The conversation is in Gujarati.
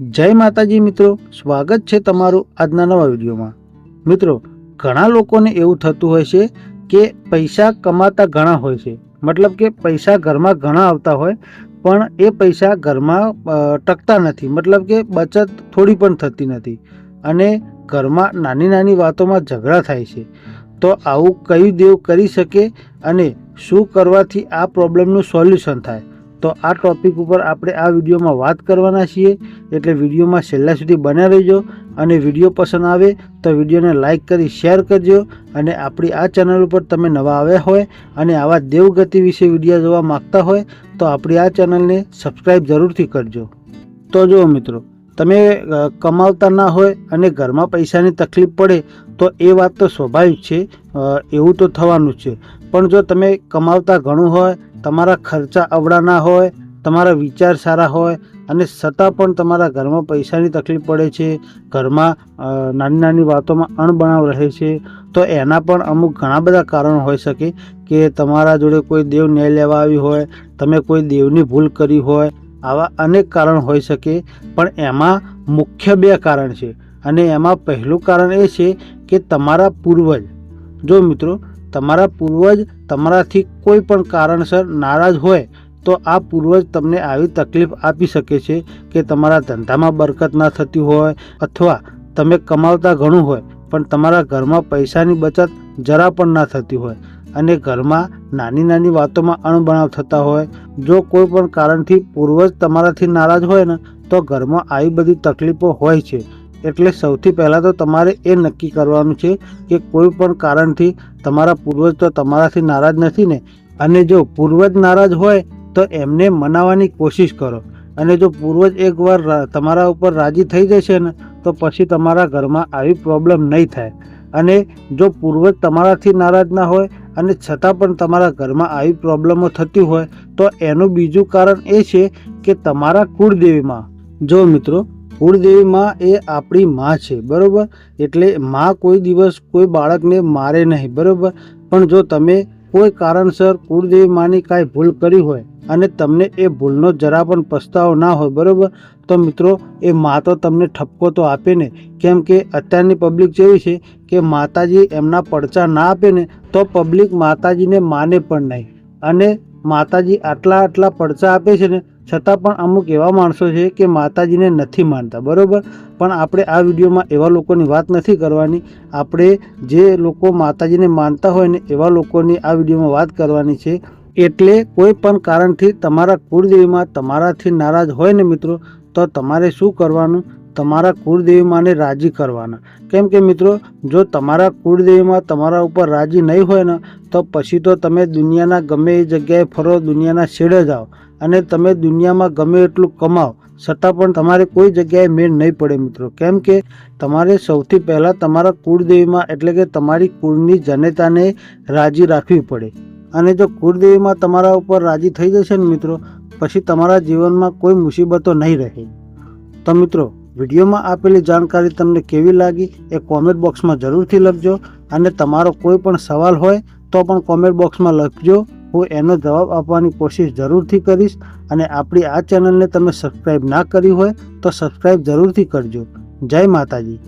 જય માતાજી મિત્રો, સ્વાગત છે તમારું આજના નવા વિડીયોમાં. મિત્રો, ઘણા લોકોને એવું થતું હોય છે કે પૈસા કમાતા ઘણા હોય છે. મતલબ કે પૈસા ઘરમાં ઘણા આવતા હોય, પણ એ પૈસા ઘરમાં ટકતા નથી. મતલબ કે બચત થોડી પણ થતી નથી. અને ઘરમાં નાની નાની વાતોમાં ઝઘડા થાય છે. તો આવું કયું દેવ કરી શકે અને શું કરવાથી આ પ્રોબ્લેમનું સોલ્યુશન થાય? તો આ ટોપિક ઉપર આપણે આ વિડીયોમાં વાત કરવાના છીએ. એટલે વિડીયોમાં છેલ્લા સુધી બન્યા રહેજો અને વીડિયો પસંદ આવે તો વિડીયોને લાઇક કરી શેર કરજો અને આપણી આ ચેનલ ઉપર તમે નવા આવ્યા હોય અને આવા દેવગતિ વિશે વીડિયો જોવા માગતા હોય તો આપણી આ ચેનલને સબસ્ક્રાઈબ જરૂરથી કરજો. તો જુઓ મિત્રો, તમે કમાવતા ના હોય અને ઘરમાં પૈસાની તકલીફ પડે તો એ વાત તો સ્વાભાવિક છે એવું તો થવાનું છે. પણ જો તમે કમાવતા ઘણું હોય તમારા ખર્ચા અવળા ના હોય, તમારા વિચાર સારા હોય અને છતાં પણ તમારા ઘરમાં પૈસાની તકલીફ પડે છે, ઘરમાં નાની નાની વાતોમાં અણબણાવ રહે છે, તો એના પણ અમુક ઘણા બધા કારણો હોઈ શકે કે તમારા જોડે કોઈ દેવ ન્યાય લેવા આવી હોય, તમે કોઈ દેવની ભૂલ કરી હોય, આવા અનેક કારણ હોઈ શકે, પણ એમાં મુખ્ય બે કારણ છે. અને એમાં પહેલું કારણ એ છે કે તમારા પૂર્વજ. જો મિત્રો તમારા પૂર્વજ તમારાથી કોઈ પણ કારણસર નારાજ હોય, તો આ પૂર્વજ તમને આવી તકલીફ આપી શકે છે કે તમારા ધંધામાં બરકત ના થતી હોય અથવા તમે કમાવતા ઘણું હોય, પણ તમારા ઘરમાં પૈસાની બચત જરા પણ ના થતી હોય અને ઘરમાં નાની નાની વાતોમાં અણબણાવ થતા હોય. જો કોઈ પણ કારણથી પૂર્વજ તમારાથી નારાજ હોય ને, તો ઘરમાં આવી બધી તકલીફો હોય છે. એટલે સૌથી પહેલાં તો તમારે એ નક્કી કરવાનું છે કે કોઈ પણ કારણથી તમારા પૂર્વજ તો તમારાથી નારાજ નથી ને? અને જો પૂર્વજ નારાજ હોય તો એમને મનાવવાની કોશિશ કરો. અને જો પૂર્વજ એકવાર તમારા ઉપર રાજી થઈ જશે ને, તો પછી તમારા ઘરમાં આવી પ્રોબ્લેમ નહીં થાય. અને જો પૂર્વજ તમારાથી નારાજ ના હોય અને છતાં પણ તમારા ઘરમાં આવી પ્રોબ્લેમો થતી હોય, તો એનું બીજું કારણ એ છે કે તમારા કુળદેવીમાં, જો મિત્રો કુળદેવીમાં એ આપણી માં છે, બરોબર? એટલે માં કોઈ દિવસ કોઈ બાળકને મારે નહીં, બરોબર? પણ જો તમે કોઈ કારણસર કુળદેવી માની કાંઈ ભૂલ કરી હોય અને તમને એ ભૂલનો જરા પણ પસ્તાવો ના હોય, બરોબર? તો મિત્રો, એ મા તો તમને ઠપકો તો આપે ને. કેમ કે અત્યારની પબ્લિક જેવી છે કે માતાજી એમના પડચા ના આપે ને, તો પબ્લિક માતાજીને માને પણ નહીં. અને માતાજી આટલા આટલા પડચા આપે છે ને, છતાં પણ અમુક એવા માણસો છે કે માતાજીને નથી માનતા, બરાબર? પણ આપણે આ વિડીયોમાં એવા લોકોની વાત નથી કરવાની. આપણે જે લોકો માતાજીને માનતા હોય ને, એવા લોકોની આ વિડીયોમાં વાત કરવાની છે. એટલે કોઈ પણ કારણથી તમારા કુળદેવીમાં તમારાથી નારાજ હોય ને મિત્રો, તો તમારે શું કરવાનું? તમારા કુળદેવીમાંને રાજી કરવાના. કેમ કે મિત્રો, જો તમારા કુળદેવીમાં તમારા ઉપર રાજી નહીં હોય ને, તો પછી તો તમે દુનિયાના ગમે એ જગ્યાએ ફરો, દુનિયાના છેડે જાઓ અને તમે દુનિયામાં ગમે એટલું કમાઓ, છતાં પણ તમારે કોઈ જગ્યાએ મેળ નહીં પડે મિત્રો. કેમ કે તમારે સૌથી પહેલાં તમારા કુળદેવીમાં એટલે કે તમારી કુળની જનતાને રાજી રાખવી પડે. અને જો કુળદેવીમાં તમારા ઉપર રાજી થઈ જશે ને મિત્રો, પછી તમારા જીવનમાં કોઈ મુસીબતો નહીં રહે. તો મિત્રો વિડીયોમાં આપેલી જાણકારી તમને કેવી લાગી એ કોમેન્ટ બોક્સમાં જરૂરથી લખજો. અને તમારો કોઈ પણ સવાલ હોય તો પણ કોમેન્ટ બોક્સમાં લખજો. હું એનો જવાબ આપવાની કોશિશ જરૂરથી કરીશ. અને આપણી આ ચેનલને તમે સબસ્ક્રાઈબ ના કરી હોય તો સબસ્ક્રાઈબ જરૂરથી કરજો. જય માતાજી.